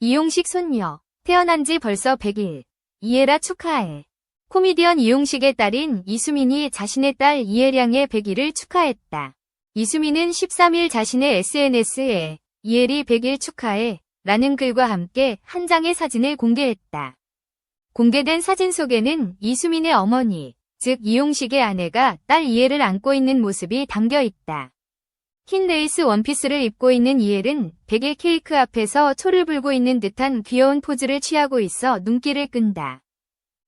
이용식 손녀. 태어난 지 벌써 100일. 이해라 축하해. 코미디언 이용식의 딸인 이수민이 자신의 딸 이해량의 100일을 축하했다. 이수민은 13일 자신의 SNS에 이혜리 100일 축하해 라는 글과 함께 한 장의 사진을 공개했다. 공개된 사진 속에는 이수민의 어머니, 즉 이용식의 아내가 딸 이혜를 안고 있는 모습이 담겨 있다. 흰 레이스 원피스를 입고 있는 이엘은 베개 케이크 앞에서 초를 불고 있는 듯한 귀여운 포즈를 취하고 있어 눈길을 끈다.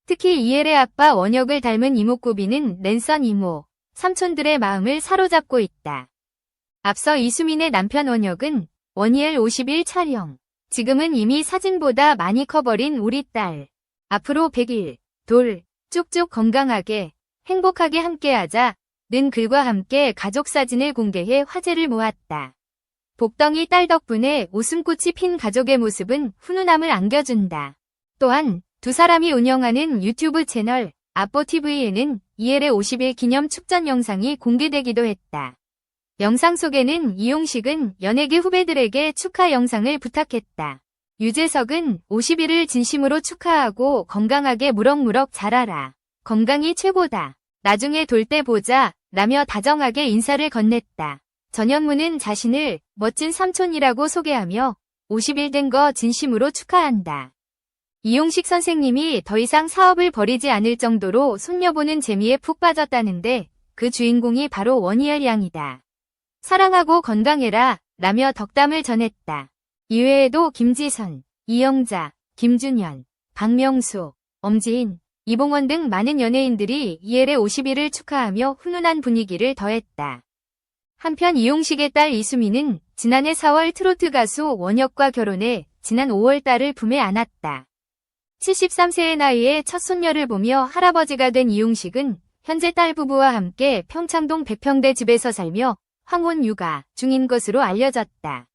특히 이엘의 아빠 원혁을 닮은 이목구비는 랜선 이모, 삼촌들의 마음을 사로잡고 있다. 앞서 이수민의 남편 원혁은 원이엘 50일 촬영. 지금은 이미 사진보다 많이 커버린 우리 딸. 앞으로 100일, 돌, 쭉쭉 건강하게, 행복하게 함께하자. 는 글과 함께 가족 사진을 공개해 화제를 모았다. 복덩이 딸 덕분에 웃음꽃이 핀 가족의 모습은 훈훈함을 안겨준다. 또한 두 사람이 운영하는 유튜브 채널 아뽀TV에는 이엘의 50일 기념 축전 영상이 공개되기도 했다. 영상 속에는 이용식은 연예계 후배들에게 축하 영상을 부탁했다. 유재석은 50일을 진심으로 축하하고 건강하게 무럭무럭 자라라. 건강이 최고다. 나중에 돌 때 보자. 라며 다정하게 인사를 건넸다. 전현무는 자신을 멋진 삼촌이라고 소개하며 50일 된 거 진심으로 축하한다. 이용식 선생님이 더 이상 사업을 벌이지 않을 정도로 손녀 보는 재미에 푹 빠졌다는데 그 주인공이 바로 원희열 양이다. 사랑하고 건강해라 라며 덕담을 전했다. 이외에도 김지선, 이영자, 김준현, 박명수, 엄지인, 이봉원 등 많은 연예인들이 이엘의 50일을 축하하며 훈훈한 분위기를 더했다. 한편 이용식의 딸 이수미는 지난해 4월 트로트 가수 원혁과 결혼해 지난 5월 딸을 품에 안았다. 73세의 나이에 첫 손녀를 보며 할아버지가 된 이용식은 현재 딸 부부와 함께 평창동 백평대 집에서 살며 황혼 육아 중인 것으로 알려졌다.